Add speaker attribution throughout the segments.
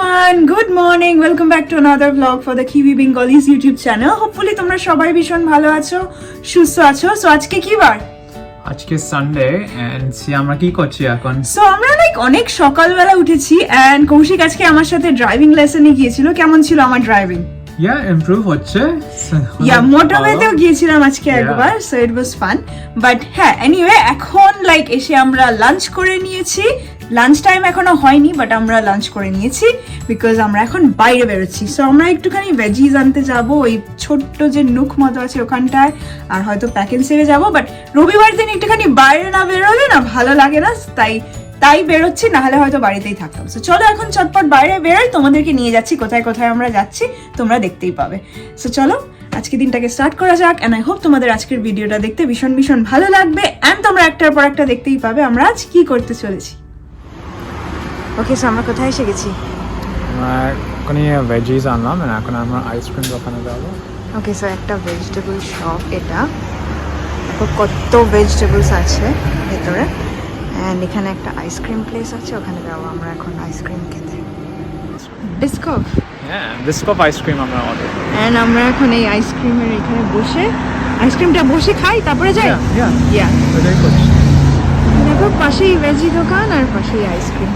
Speaker 1: everyone, good morning. Welcome back to another vlog for the Kiwi Bengalis YouTube channel. Hopefully তোমরা সবাই ভীষণ ভালো আছো সুস্থ আছো সো আজকে কি বার
Speaker 2: আজকে সানডে এন্ড আমরা কি করছি এখন
Speaker 1: সো আমরা লাইক অনেক সকালবেলা উঠেছি এন্ড কৌশিক আজকে আমার সাথে ড্রাইভিং লেসনে গিয়েছিল কেমন ছিল আমার ড্রাইভিং
Speaker 2: ইয়া ইমপ্রুভ হচ্ছে
Speaker 1: ইয়া
Speaker 2: ভালো।
Speaker 1: গিয়েছিলাম আজকে. একবার so it was fun but হ্যাঁ এনিওয়ে এখন লাইক এসে আমরা লাঞ্চ করে নিয়েছি লাঞ্চ টাইম এখনও হয়নি বাট আমরা লাঞ্চ করে নিয়েছি বিকজ আমরা এখন বাইরে বেরোচ্ছি। সো আমরা একটুখানি ভেজিস আনতে যাব, ওই ছোট্ট যে নুক মতো আছে ওখানটায়, আর হয়তো প্যাকেন সেরে যাব বাট রবিবার দিন একটুখানি বাইরে না বেরোলে না ভালো লাগে না, তাই তাই বেরোচ্ছি, নাহলে হয়তো বাড়িতেই থাকতাম। সো চলো এখন চটপট বাইরে বেরোই, তোমাদেরকে নিয়ে যাচ্ছি, কোথায় কোথায় আমরা যাচ্ছি, তোমরা দেখতেই পাবে। সো চলো, আজকে দিনটাকে স্টার্ট করা যাক এন্ড আই হোপ তোমাদের আজকের ভিডিওটা দেখতে ভীষণ ভীষণ ভালো লাগবে এন্ড তোমরা একটার পর একটা দেখতেই পাবে আমরা আজ কি করতে চলেছি। ওকে সো আমরা কোথায় এসে গেছি?
Speaker 2: আমরা এখনই ভেজিস আনলাম এখন আমরা আইসক্রিম দোকানে যাব।
Speaker 1: ওকে সো একটা ভেজিটেবল শপ এটা। দেখো কত ভেজিটেবলস আছে ভেতরে। অ্যান্ড এখানে একটা আইসক্রিম প্লেস আছে ওখানে যাব আমরা এখন আইসক্রিম খেতে। ডিসকভ
Speaker 2: হ্যাঁ বিস্কপ আইসক্রিম আমরা অর্ডার
Speaker 1: অ্যান্ড আমরা এখন এই আইসক্রিমের এখানে বসে আইসক্রিমটা বসে খাই তারপরে যাই? ইয়া দেখো পাশেই ভেজি দোকান আর পাশেই আইসক্রিম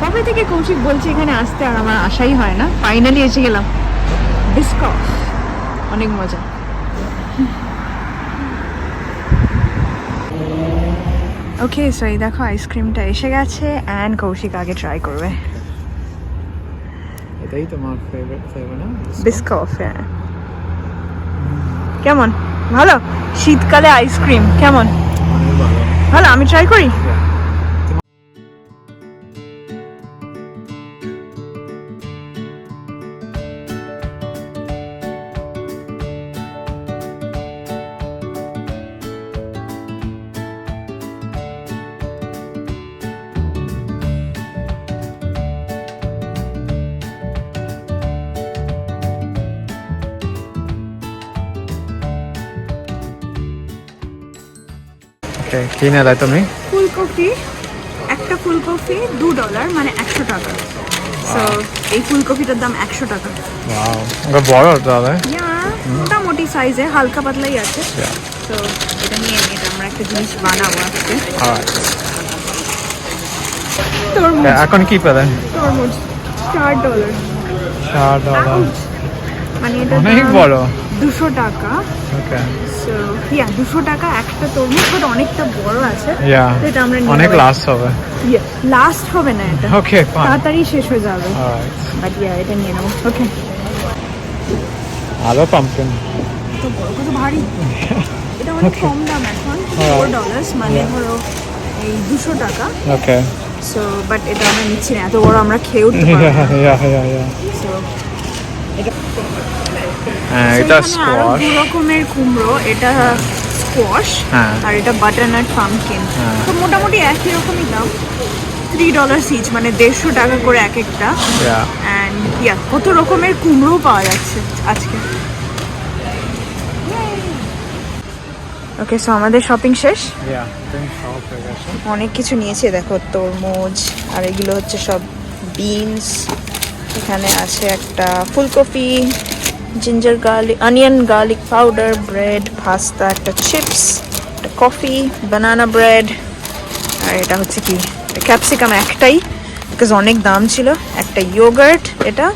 Speaker 1: কবে থেকে কৌশিক বলছে এখানে আসতে আর আমার আশাই হয় না? ফাইনালি এসে গেলাম। বিস্কফ অনেক মজা। ওকে সো এই দেখো আইসক্রিমটা এসে গেছে অ্যান্ড কৌশিক আগে ট্রাই করবে।
Speaker 2: এটাই তোমার ফেভারিট ফ্লেভার না?
Speaker 1: বিস্কফ হ্যাঁ। কেমন? ভালো? শীতকালে আইসক্রিম কেমন?
Speaker 2: ভালো।
Speaker 1: আমি ট্রাই করি?
Speaker 2: ওকে কি নেলে তুমি?
Speaker 1: ফুলকপি একটা ফুলকপি দু ডলার মানে একশো টাকা। সো এই ফুলকপিটার দাম একশো টাকা।
Speaker 2: ওয়াও ওটা বড় তাহলে?
Speaker 1: মোটামুটি সাইজে হালকা পাতলাই আছে. তো এটা নিয়ে এটা আমরা একটা জিনিস বানাবো আজকে. তরমুজ।
Speaker 2: এখন কি পেলেন?
Speaker 1: তরমুজ চার ডলার
Speaker 2: চার ডলার
Speaker 1: মানে এটা
Speaker 2: অনেক বড়।
Speaker 1: দুশো টাকা। সো ইয়া দুশো টাকা একটা তরমুজ বাট অনেকটা বড় আছে। তো এটা আমরা
Speaker 2: অনেক লাস্ট হবে।
Speaker 1: লাস্ট হবে না এটা।
Speaker 2: ওকে
Speaker 1: তাড়াতাড়ি শেষ হয়ে যাবে। বাট ইয়া এটা নিয়ে নেব। ওকে
Speaker 2: আরও পাম্পকিন
Speaker 1: তো বড় কত ভারী? এটা অনেক কম দাম এখন ফোর ডলার্স মানে ধরো এই দুশো টাকা।
Speaker 2: ওকে
Speaker 1: সো বাট এটা আমরা নিচ্ছি না এত বড় আমরা খেয়ে উঠতে পারব সো
Speaker 2: হ্যাঁ এটা স্কোয়াশ
Speaker 1: দু রকমের কুমড়ো এটা স্কোয়াশ। আর এটা বাটারনাট
Speaker 2: হ্যাঁ।
Speaker 1: তো মোটামুটি একই রকমই দাম। থ্রি ডলার ইচ মানে দেড়শো টাকা করে এক একটা। অ্যান্ড ইয়া কত রকমের কুমড়ো পাওয়া যাচ্ছে আজকে। ওকে সো আমাদের শপিং শেষ? অনেক কিছু নিয়েছে দেখো তরমুজ আর এগুলো হচ্ছে সব বিনস এখানে আছে একটা ফুলকপি ginger garlic onion garlic powder bread pasta একটা চিপস একটা কফি বানানা ব্রেড আর এটা হচ্ছে কি? ক্যাপসিকাম একটাই বিকজ অনেক দাম ছিল। একটা ইয়োগার্ট এটা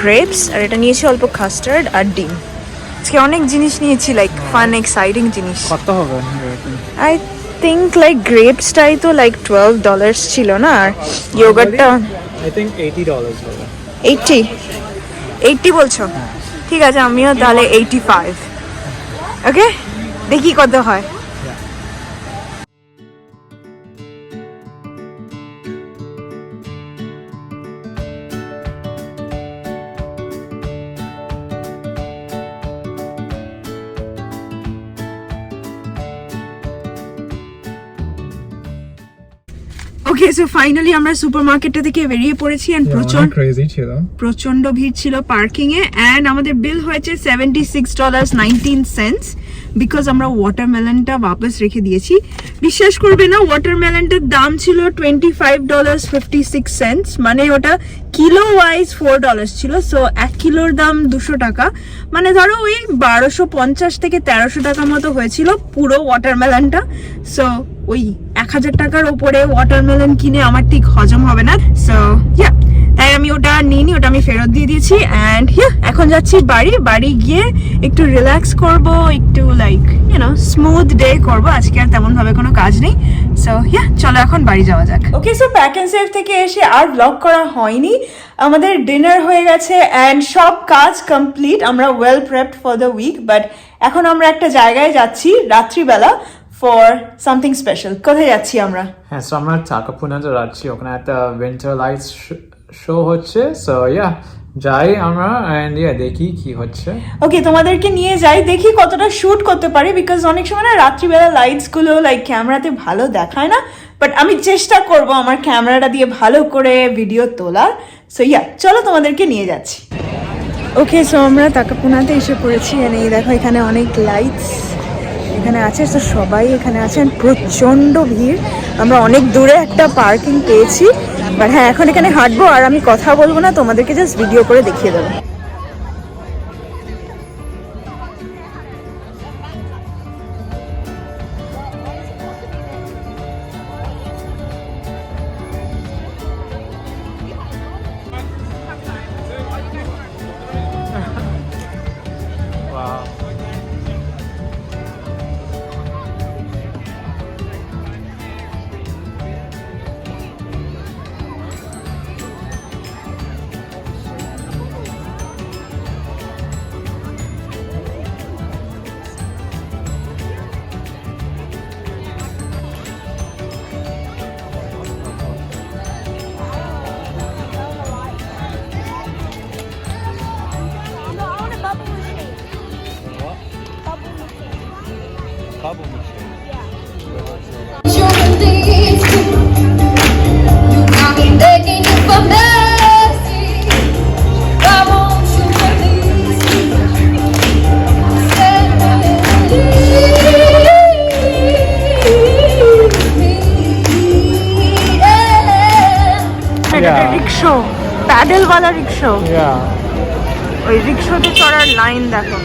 Speaker 1: গ্রেপস আর এটা নিয়েছি অল্প কাস্টার্ড আর ডিম। আজকে অনেক জিনিস নিয়েছি লাইক ফান এক্সাইটিং জিনিস।
Speaker 2: কত হবে?
Speaker 1: আই থিঙ্ক লাইক গ্রেপসটাই তো লাইক টুয়েলভ ডলার্স ছিল না আর ইয়োগার্টটা
Speaker 2: আই থিংক এইটি ডলার্স হবে।
Speaker 1: এইটটি এইটটি বলছো? ঠিক আছে আমিও তাহলে এইটি ফাইভ ওকে দেখি কত হয়। সো ফাইনালি আমরা সুপার মার্কেটটা থেকে বেরিয়ে পড়েছি এন্ড প্রচণ্ড
Speaker 2: ক্রেজি ছিল।
Speaker 1: প্রচণ্ড ভিড় ছিল পার্কিং এ অ্যান্ড আমাদের বিল হয়েছে seventy six dollars nineteen cents because আমরা ওয়াটারমেলনটা বাপস রেখে দিয়েছি। বিশ্বাস করবে না ওয়াটারমেলনটার দাম ছিল twenty five dollars fifty six cents মানে ওটা কিলো ওয়াইজ ফোর ডলার্স ছিল সো এক কিলোর দাম দুশো টাকা। মানে ধরো ওই বারোশো পঞ্চাশ থেকে তেরোশো টাকা মতো হয়েছিল পুরো ওয়াটারমেলনটা সো ওই এক হাজার টাকার ওপরে ওয়াটারমেলন কিনে আমার ঠিক হজম হবে না। সো ইয়া তাই আমি ওটা নিইনি, ওটা আমি ফেরত দিয়ে দিয়েছি। অ্যান্ড এখন যাচ্ছি বাড়ি। বাড়ি গিয়ে একটু রিল্যাক্স করব, একটু লাইক ইউনো স্মুথ ডে করব। আজকে আর তেমনভাবে কোনো কাজ নেই। সো ইয়া চলো এখন বাড়ি যাওয়া যাক। Okay so pack and save থেকে এসে আর ব্লগ করা হয়নি। আমাদের ডিনার হয়ে গেছে অ্যান্ড সব কাজ কমপ্লিট আমরা well prepped for the week but এখন আমরা একটা জায়গায় যাচ্ছি, রাত্রিবেলা। ফর সামথিং স্পেশাল কোথায় যাচ্ছি আমরা?
Speaker 2: হ্যাঁ সো আমরা চাকাপুনাতে যাচ্ছি। ওখানে একটা উইন্টার লাইটস শো হচ্ছে। সো ইয়া যাই আমরা অ্যান্ড ইয়া দেখি কি হচ্ছে।
Speaker 1: ওকে তোমাদেরকে নিয়ে যাই দেখি কতটা শুট করতে পারি বিকজ অনেক সময় না রাত্রিবেলা লাইটসগুলো লাইক ক্যামেরাতে ভালো দেখায় না। বাট আমি চেষ্টা করব আমার ক্যামেরাটা দিয়ে ভালো করে ভিডিও তোলার। সো ইয়া চলো তোমাদেরকে নিয়ে যাচ্ছি। ওকে সো আমরা তাকাপুনাতে এসে পড়েছি and এই দেখো এখানে অনেক লাইটস এখানে আছে, তো সবাই এখানে আছেন। প্রচণ্ড ভিড়। আমরা অনেক দূরে একটা পার্কিং পেয়েছি। বাট হ্যাঁ এখন এখানে হাঁটবো আর আমি কথা বলব না, তোমাদেরকে জাস্ট ভিডিও করে দেখিয়ে দেবো। রিক্সো প্যাডেলওয়ালা রিক্সা ওই রিক্সাতে চড়ার লাইন দেখো।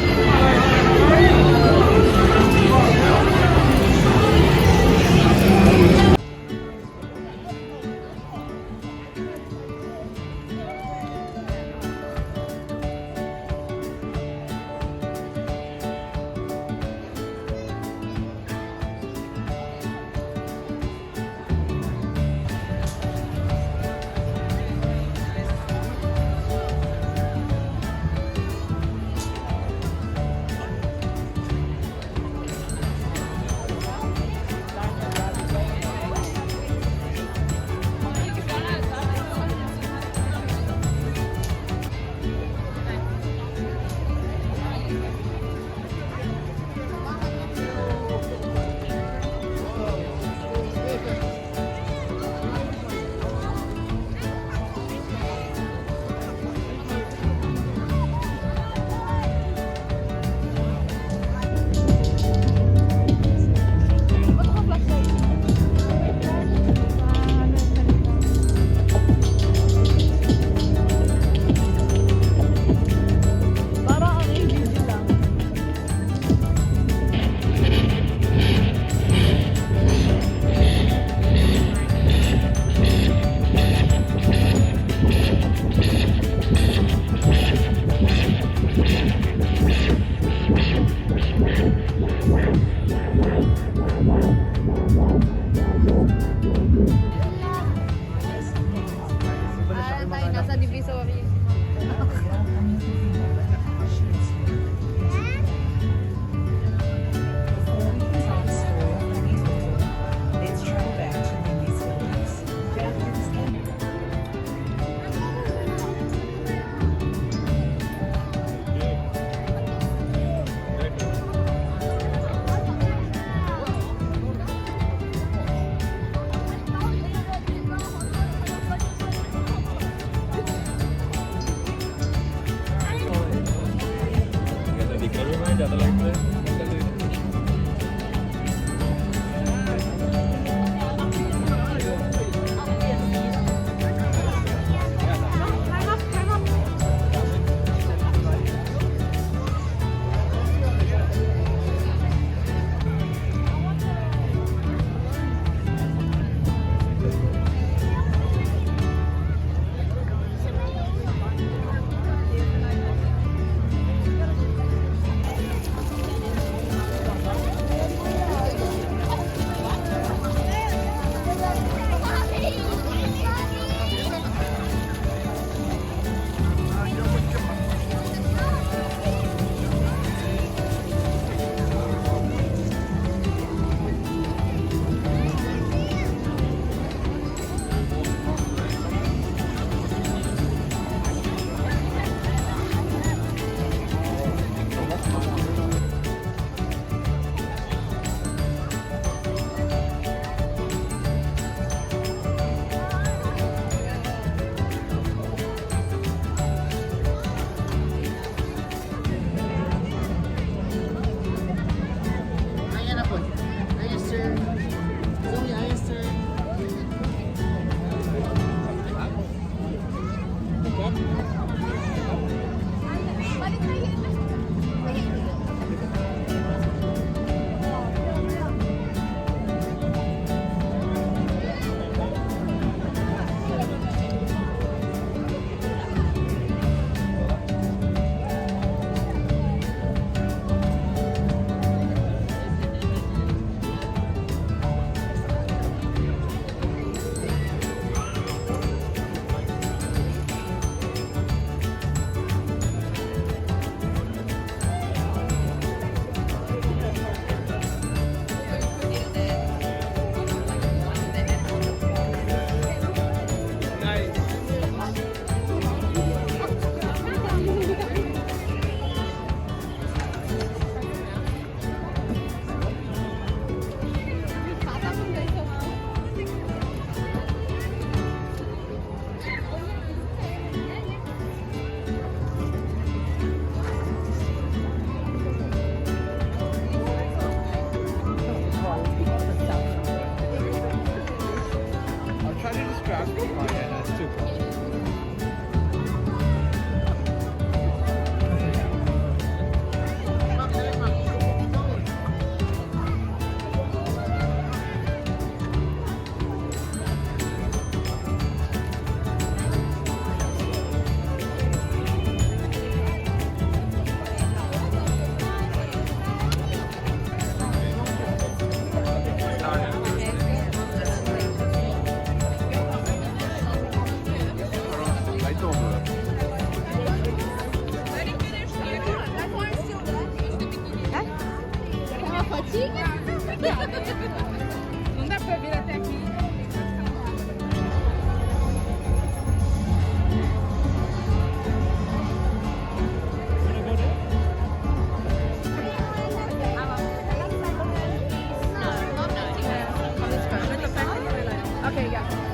Speaker 3: Thank.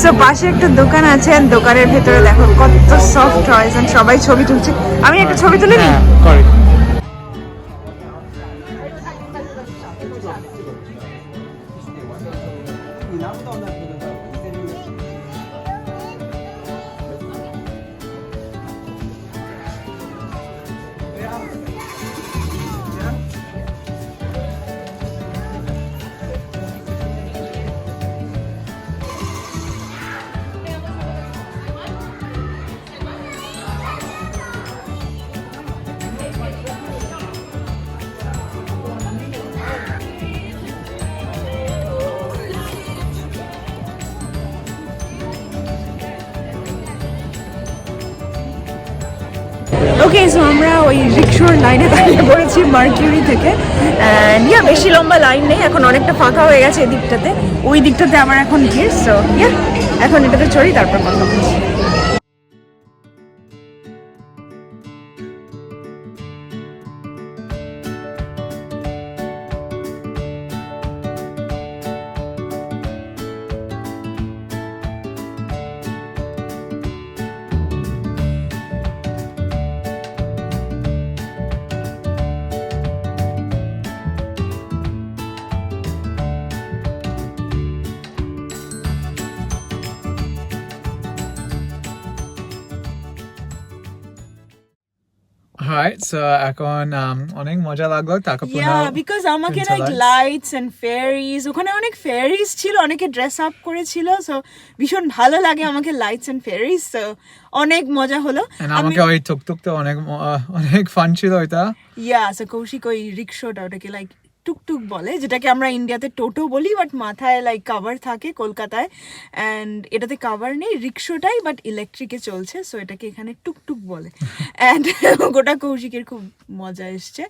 Speaker 1: সো পাশে একটা দোকান আছে দোকানের ভেতরে দেখো কত সফট টয়েস সবাই ছবি তুলছে। আমি একটা ছবি তুলে নিই? রিক্সোর লাইনে দাঁড়িয়ে পড়েছি মার্কিউরি থেকে। ইয়া বেশি লম্বা লাইন নেই, এখন অনেকটা ফাঁকা হয়ে গেছে এই দিকটাতে ওই দিকটাতে আমার এখন ভিড় সো ইয়া এখন এটাতে চড়ি, তারপর কথা বলছি।
Speaker 2: Alright, so এখন um, অনেক মজা লাগল
Speaker 1: ইয়া
Speaker 2: পুনঃ
Speaker 1: বিকজ আমাকে like
Speaker 2: lights.
Speaker 1: Lights and fairies ওখানে অনেক ফেয়ারিজ ছিল অনেকে ড্রেস আপ করেছিল সো ভীষণ ভালো লাগে আমাকে লাইটস এন্ড ফেয়ারিজ সো অনেক মজা হলো
Speaker 2: And আমাকে ওই টুকটুকটা অনেক তো অনেক অনেক ফান ছিল ওইটা
Speaker 1: ইয়া সো কৌশিক ওই রিক্সাটা ওটাকে লাইক টুকটুক বলে, যেটাকে আমরা ইন্ডিয়াতে টোটো বলি বাট মাথায় লাইক কাভার থাকে কলকাতায় অ্যান্ড এটাতে কাভার নেই, রিক্সোটাই বাট ইলেকট্রিকে চলছে সো এটাকে এখানে টুকটুক বলে। অ্যান্ড গোটা কৌশিকের খুব মজা এসছে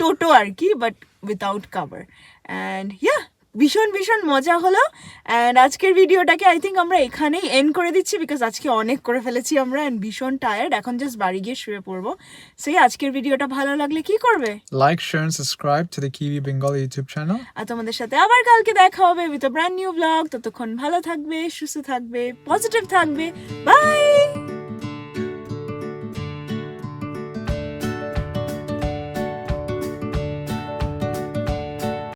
Speaker 1: টোটো আর কি but without cover and yeah ভীষণ ভীষণ মজা হলো। অ্যান্ড আজকের ভিডিওটাকে আই থিঙ্ক আমরা এখানেই এন্ড করে দিচ্ছি বিকজ আজকে অনেক করে ফেলেছি আমরা অ্যান্ড ভীষণ টায়ার্ড এখন জাস্ট বাড়ি গিয়ে শুয়ে পড়ব। সেই আজকের ভিডিওটা ভালো লাগলে কি করবে?
Speaker 2: Like share subscribe to the Kiwi Bengal YouTube channel
Speaker 1: আর তোমাদের সাথে আবার কালকে দেখা হবে with a brand new blog ততক্ষণ ভালো থাকবে সুস্থ থাকবে পজিটিভ থাকবে। বাই